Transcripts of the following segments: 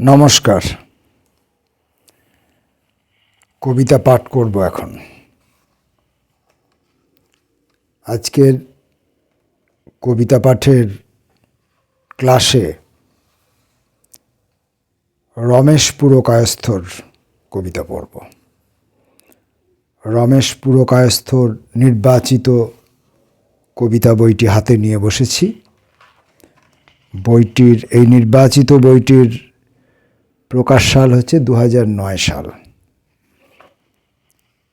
নমস্কার। কবিতা পাঠ করব এখন। আজকের কবিতা পাঠের ক্লাসে রমেশ পুরকায়স্থর কবিতা পড়ব। রমেশ পুরকায়স্থর নির্বাচিত কবিতা বইটি হাতে নিয়ে বসেছি। বইটির, এই নির্বাচিত বইটির প্রকাশ সাল হচ্ছে দু সাল।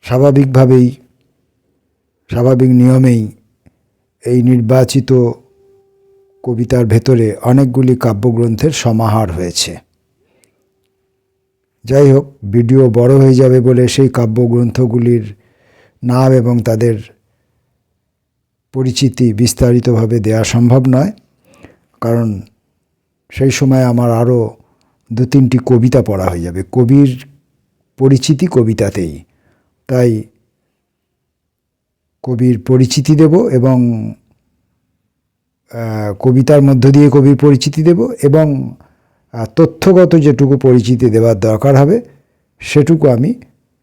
স্বাভাবিকভাবেই, স্বাভাবিক নিয়মেই এই নির্বাচিত কবিতার ভেতরে অনেকগুলি কাব্যগ্রন্থের সমাহার হয়েছে। যাই হোক, ভিডিও বড় হয়ে যাবে বলে সেই কাব্যগ্রন্থগুলির নাম এবং তাদের পরিচিতি বিস্তারিতভাবে দেওয়া সম্ভব নয়। কারণ সেই সময় আমার আরও দু তিনটি কবিতা পড়া হয়ে যাবে। কবির পরিচিতি কবিতাতেই। তাই কবির পরিচিতি দেব এবং কবিতার মধ্য দিয়ে কবির পরিচিতি দেব এবং তথ্যগত যেটুকু পরিচিতি দেওয়ার দরকার হবে, সেটুকু আমি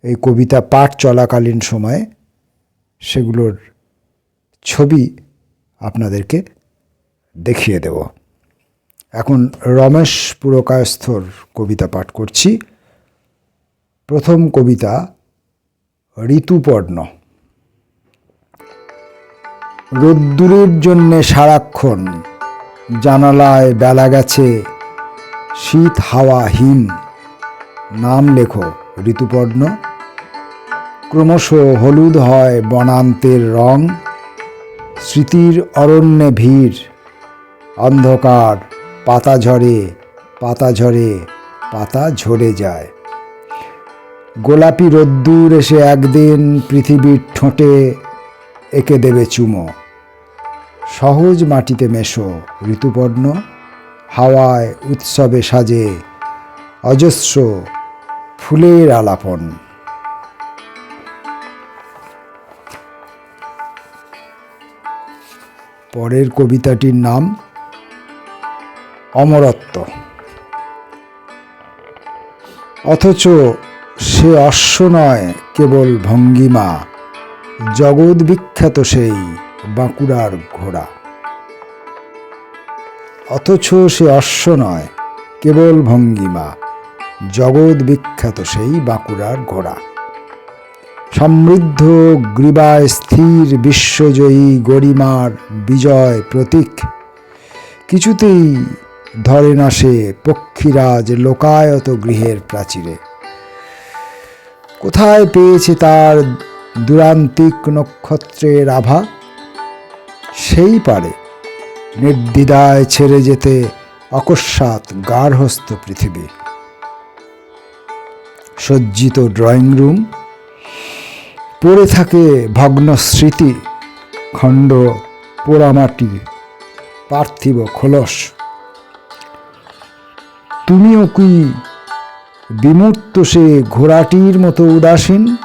এই কবিতা পাঠ চলাকালীন সময়ে সেগুলোর ছবি আপনাদেরকে দেখিয়ে দেব। এখন রমেশ পুরকায়স্থর কবিতা পাঠ করছি। প্রথম কবিতা, ঋতুপর্ণ। রোদ্দুরের জন্যে সারাক্ষণ জানালায় বেলা গেছে, শীত হাওয়া হিম নাম লেখো, ঋতুপর্ণ। ক্রমশ হলুদ হয় বনান্তের রং, স্মৃতির অরণ্যে ভিড়, অন্ধকার পাতা ঝরে পাতা ঝরে পাতা ঝরে যায়। গোলাপি রোদ্দুর এসে একদিন পৃথিবীর ঠোঁটে এঁকে দেবে চুমো। সহজ মাটিতে মেশো ঋতুপর্ণ, হাওয়ায় উৎসবে সাজে অজস্র ফুলের আলাপন। পরের কবিতাটির নাম অমরত্ব। অথচ সে অশ্ব নয় কেবল ভঙ্গিমা, জগৎ বিখ্যাত সেই বাঁকুড়ার ঘোড়া। অথচ সে অশ্ব নয় কেবল ভঙ্গিমা, জগৎ বিখ্যাত সেই বাঁকুড়ার ঘোড়া। সমৃদ্ধ গ্রীবায় স্থির বিশ্বজয়ী গরিমার বিজয় প্রতীক, কিছুতেই ধরে না সে পক্ষীরাজ লোকায়ত গৃহের প্রাচীরে। কোথায় পেয়েছে তার দুরান্তিক নক্ষত্রের আভা? সেই পারে নির্দিদায় ছেড়ে যেতে অকস্মাৎ গার্হস্থ পৃথিবী। সজ্জিত ড্রয়িং রুম, পড়ে থাকে ভগ্ন স্মৃতি, খণ্ড পোড়ামাটি পার্থিব খোলস। তুমিও কি বিমূর্ত সে ঘোড়াটির মতো উদাসীন?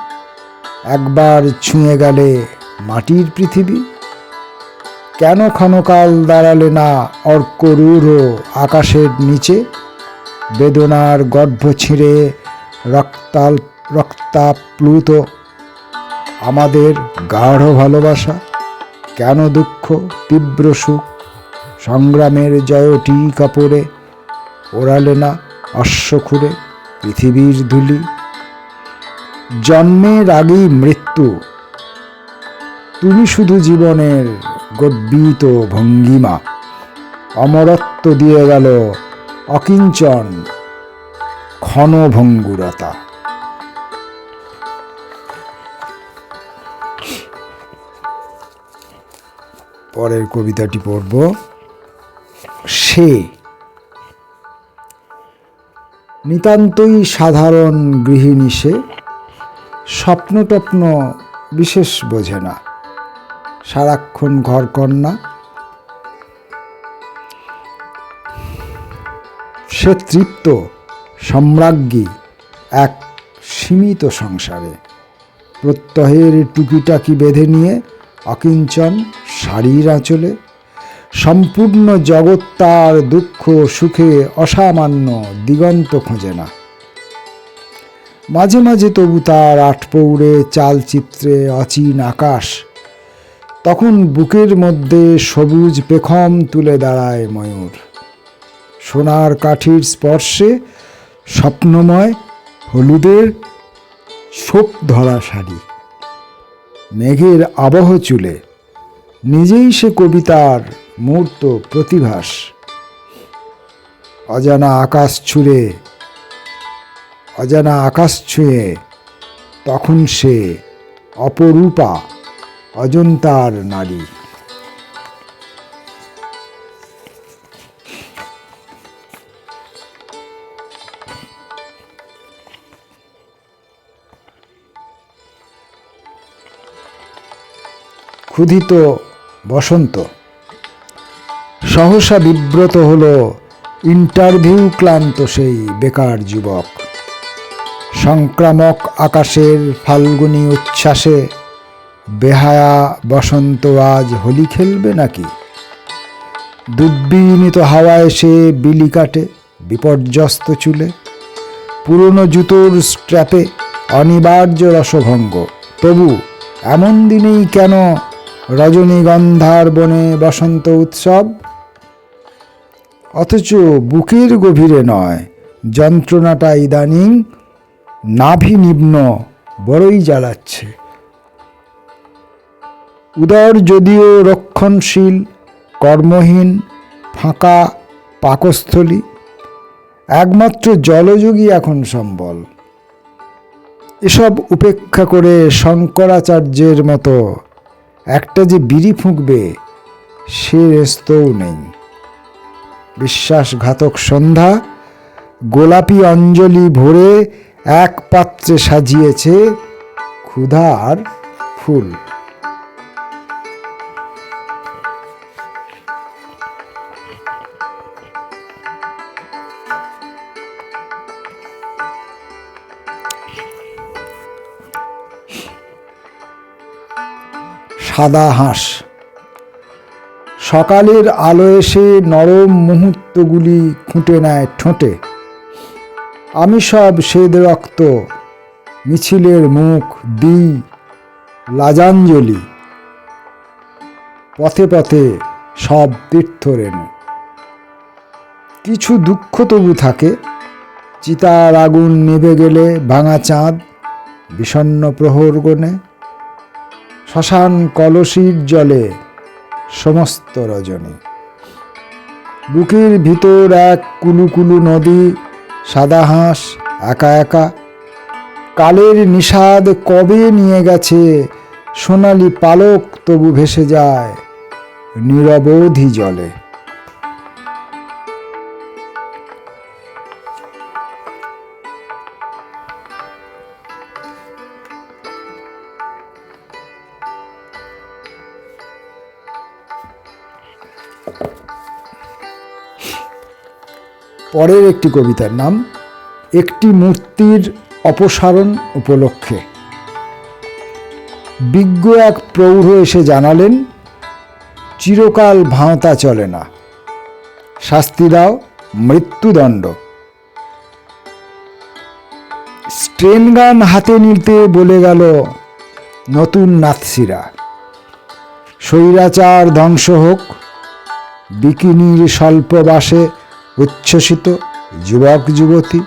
একবার ছুঁয়ে গেলে মাটির পৃথিবী? কেন ক্ষণকাল দাঁড়ালে না অর্করূঢ় আকাশের নিচে? বেদনার গর্ভ ছিঁড়ে রক্তাল, রক্তাপ্লুত আমাদের গাঢ় ভালোবাসা? কেন দুঃখ, তীব্র সুখ? সংগ্রামের জয়টি কাপড়ে ওড়ালে না অশ্ব খুঁড়ে পৃথিবীর ধুলি। জন্মের আগেই মৃত্যু। তুমি শুধু জীবনের গর্বিত ভঙ্গিমা। অমরত্ব দিয়ে গেল অকিঞ্চন ক্ষণভঙ্গুরতা। পরের কবিতাটি পড়ব। সে নিতান্তই সাধারণ গৃহিণী সে স্বপ্ন টপ্ন বিশেষ বোঝে না, সারাক্ষণ ঘরকন্যা। সে তৃপ্ত, সম্রাজ্ঞী, এক সীমিত সংসারে, প্রত্যহের টুকিটাকি বেঁধে নিয়ে অকিঞ্চন শাড়ির আঁচলে সম্পূর্ণ জগৎ তার দুঃখ, সুখে, অসামান্য দিগন্ত খোঁজে না। মাঝে মাঝে তবু তার আটপৌড়ে চালচিত্রে অচিন আকাশ। তখন বুকের মধ্যে সবুজ পেখম তুলে দাঁড়ায় ময়ূর। সোনার কাঠির স্পর্শে স্বপ্নময় হলুদের শোক ধরা শাড়ি। মেঘের আবহ চুলে নিজেই সে কবিতার মূর্ত প্রতিভাস। অজানা আকাশ ছুঁড়ে অজানা আকাশ ছুঁয়ে তখন সে অপরূপা, অজন্তার নারী। ক্ষুধিত বসন্ত। সহসা বিব্রত হল ইন্টারভিউ ক্লান্ত সেই বেকার যুবক। সংক্রামক আকাশের ফাল্গুনি উচ্ছ্বাসে বেহায়া বসন্ত আজ হোলি খেলবে নাকি? দুর্বিনীত হাওয়া এসে বিলি কাটে বিপর্যস্ত চুলে। পুরনো জুতোর স্ট্র্যাপে অনিবার্য রসভঙ্গ। তবু এমন দিনেই কেন রজনীগন্ধার বনে বসন্ত উৎসব? অথচ বুকের গভীরে নয়। যন্ত্রণাটা ইদানিং নাভি নিম্ন বড়ই জ্বালাচ্ছে। উদর যদিও রক্ষণশীল, কর্মহীন, ফাঁকা, পাকস্থলী, একমাত্র জলযোগী এখন সম্বল। এসব উপেক্ষা করে শঙ্করাচার্যের মতো একটা যে বিড়ি ফুঁকবে, সে রেস্তও নেই। বিশ্বাসঘাতক সন্ধ্যা গোলাপি অঞ্জলি ভরে এক পাত্রে সাজিয়েছে ক্ষুধার ফুল। সাদা হাঁস। সকালের আলো এসে নরম মুহূর্তগুলি খুঁটে নেয় ঠোঁটে। আমি সব শ্বেদ রক্ত, মিছিলের মুখ, দিই, লাজাঞ্জলি। পথে পথে সব তীর্থরেণু কিছু দুঃখ তবু থাকে। চিতার আগুন নিভে গেলে ভাঙা চাঁদ, বিষণ্ন প্রহর গণে শ্মশান কলসির জলে সমস্ত রজনী। বুকের ভিতর এক কুলুকুলু নদী, সাদা হাঁস, একা একা। কালের নিষাদ কবে নিয়ে গেছে, সোনালি পালক তবু ভেসে যায় নিরবধি জলে পরের একটি কবিতার নাম, একটি মূর্তির অপসারণ উপলক্ষে। বিজ্ঞ এক প্রৌঢ় এসে জানালেন, চিরকাল ভাঁতা চলে না। শাস্তি দাও মৃত্যুদণ্ড। স্ট্রেন গান হাতে নিতে বলে গেল নতুন নাথসিরা স্বৈরাচার ধ্বংস হোক, বিকিনির স্বল্পবাসে উচ্ছ্বসিত যুবক যুবতী।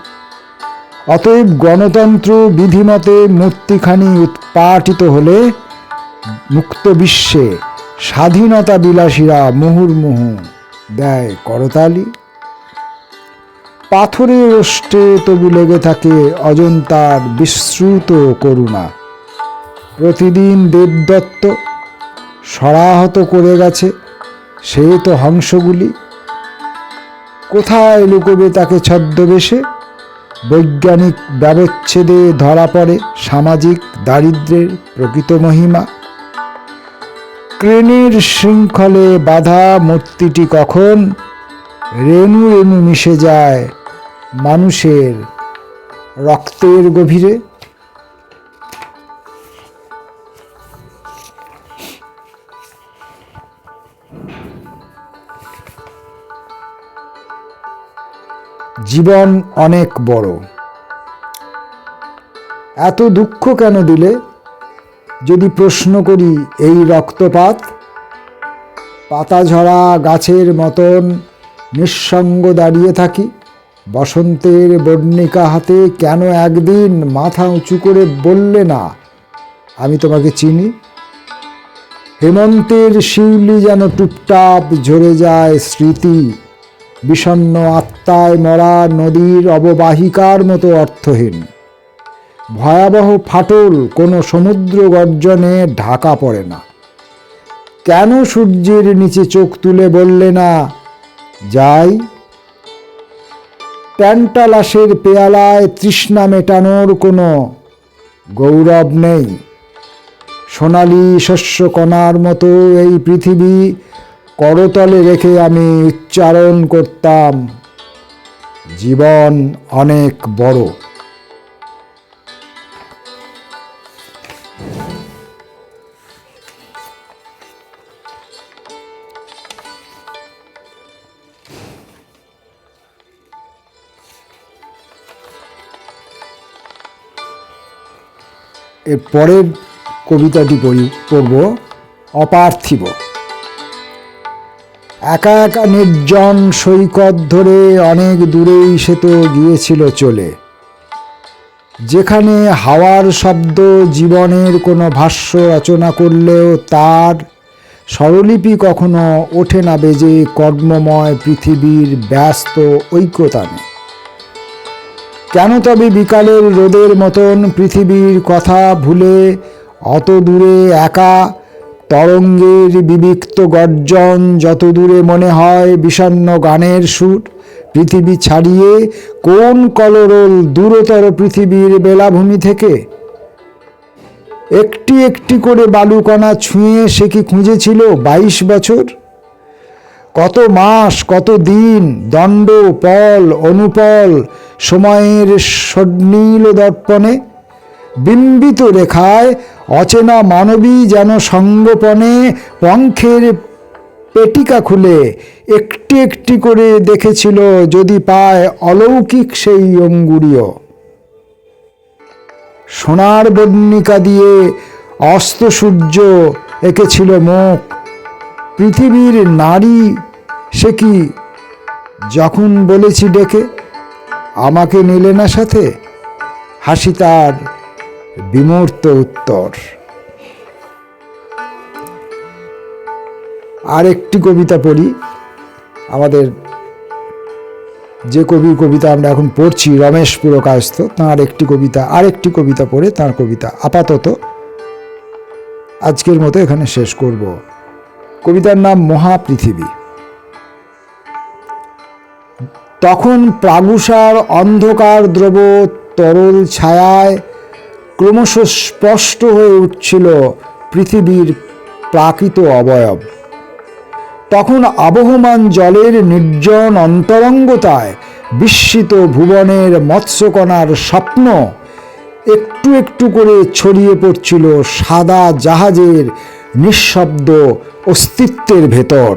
অতএব গণতন্ত্র বিধিমতে মূর্তিখানি উৎপাটিত হলে মুক্ত বিশ্বে স্বাধীনতা বিলাসীরা মুহুর্মুহু দেয় করতালি। পাথরের ওষ্ঠে তবু লেগে থাকে অজন্তার বিশ্রুত করুণা। প্রতিদিন দেবদত্ত সরাহত করে গেছে, সে তো হংসগুলি। কোথায় লুকোবে তাকে ছদ্মবেশে? বৈজ্ঞানিক ব্যবচ্ছেদে ধরা পড়ে সামাজিক দারিদ্র্যের প্রকৃত মহিমা। ক্রেনের শৃঙ্খলে বাধা মূর্তিটি কখন? রেণু রেণু মিশে যায় মানুষের রক্তের গভীরে। জীবন অনেক বড়। এত দুঃখ কেন দিলে? যদি প্রশ্ন করি এই রক্তপাত পাতা ঝরা গাছের মতন নিঃসঙ্গ দাঁড়িয়ে থাকি, বসন্তের বর্ণিকা হাতে কেন একদিন মাথা উঁচু করে বললে না, আমি তোমাকে চিনি। হেমন্তের শিউলি যেন টুপটাপ ঝরে যায় স্মৃতি বিষণ্ন আত্মায় মরা নদীর অববাহিকার মতো অর্থহীন। ভয়াবহ ফাটল কোনো সমুদ্র গর্জনে ঢাকা পড়ে না। কেন সূর্যের নিচে চোখ তুলে বললে না, যাই। প্যান্টালাসের পেয়ালায় তৃষ্ণা মেটানোর কোনো গৌরব নেই। সোনালি শস্যকণার মতো এই পৃথিবী করতলে রেখে আমি উচ্চারণ করতাম। জীবন অনেক বড়। এর পরের কবিতাটি পড়ি পড়ব অপার্থিব। একা একা নির্জন সৈকত ধরে অনেক দূরেই সে তো গিয়েছিল চলে। যেখানে হাওয়ার শব্দ, জীবনের কোনো ভাষ্য রচনা করলেও তার স্বরলিপি কখনো ওঠে না বেজে কর্মময় পৃথিবীর ব্যস্ত ঐক্যতানে। কেন তবে বিকালের রোদের মতন পৃথিবীর কথা ভুলে অত দূরে একা তরঙ্গের বিবিক্ত গর্জন যত দূরে মনে হয় বিষণ্ন গানের সুর, পৃথিবী ছাড়িয়ে কোন কলরোল দূরতর পৃথিবীর বেলাভূমি থেকে? একটি একটি করে বালুকণা ছুঁয়ে সে কি খুঁজেছিল বাইশ বছর? কত মাস, কত দিন, দণ্ড, পল, অনুপল, সময়ের স্বর্ণীল দর্পণে? বিম্বিত রেখায় অচেনা মানবী যেন সঙ্গপনে পঙ্খের পেটিকা খুলে একটি একটি করে দেখেছিল যদি পায় অলৌকিক সেই অঙ্গুরীয়। সোনার বর্ণিকা দিয়ে অস্ত সূর্য এঁকেছিল মুখ। পৃথিবীর নারী সে কি যখন বলেছি ডেকে, আমাকে নিলে না সাথে? হাসি তার বিমূর্ত উত্তর। আর একটি কবিতা পড়ি। আমাদের যে কবির কবিতা আমরা এখন পড়ছি, রমেশ পুরকায়স্থ, তাঁর একটি কবিতা আর একটি কবিতা পড়ে তাঁর কবিতা আপাতত আজকের মতো এখানে শেষ করব। কবিতার নাম মহাপৃথিবী। তখন প্রাগুষার অন্ধকার দ্রব তরল ছায়ায় ক্রমশ স্পষ্ট হয়ে উঠছিল পৃথিবীর প্রাকৃত অবয়ব। তখন আবহমান জলের নির্জন অন্তরঙ্গতায় বিস্মিত ভুবনের মৎস্যকণার স্বপ্ন একটু একটু করে ছড়িয়ে পড়ছিল সাদা জাহাজের নিঃশব্দ অস্তিত্বের ভেতর।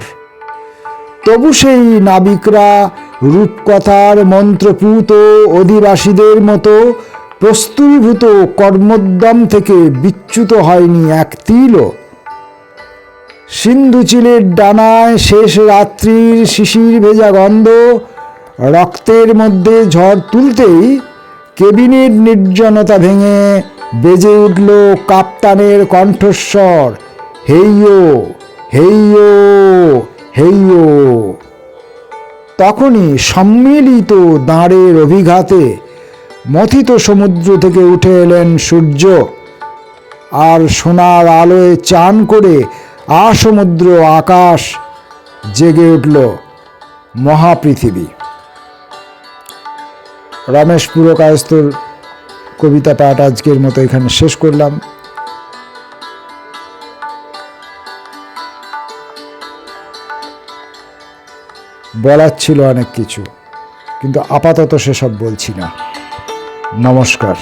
তবু সেই নাবিকরা রূপকথার মন্ত্রপুত অধিবাসীদের মতো প্রস্তুতিভূত কর্মোদ্যম থেকে বিচ্যুত হয়নি এক তিলও সিন্ধু চিলের ডানায় শেষ রাত্রির শিশির ভেজা গন্ধ, রক্তের মধ্যে ঝড় তুলতেই কেবিনের নির্জনতা ভেঙে বেজে উঠল কাপ্তানের কণ্ঠস্বর, হেইয়ো হেইয়ো হেইয়ো। তখনই সম্মিলিত দাঁড়ের অভিঘাতে মথিত সমুদ্র থেকে উঠে এলেন সূর্য। আর সোনার আলোয় চান করে আসমুদ্র আকাশ জেগে উঠল মহাপৃথিবী। রমেশ পুরকায়স্তর কবিতা পাঠ আজকের মতো এখানে শেষ করলাম। বলার ছিল অনেক কিছু, কিন্তু আপাতত সেসব বলছি না। নমস্কার।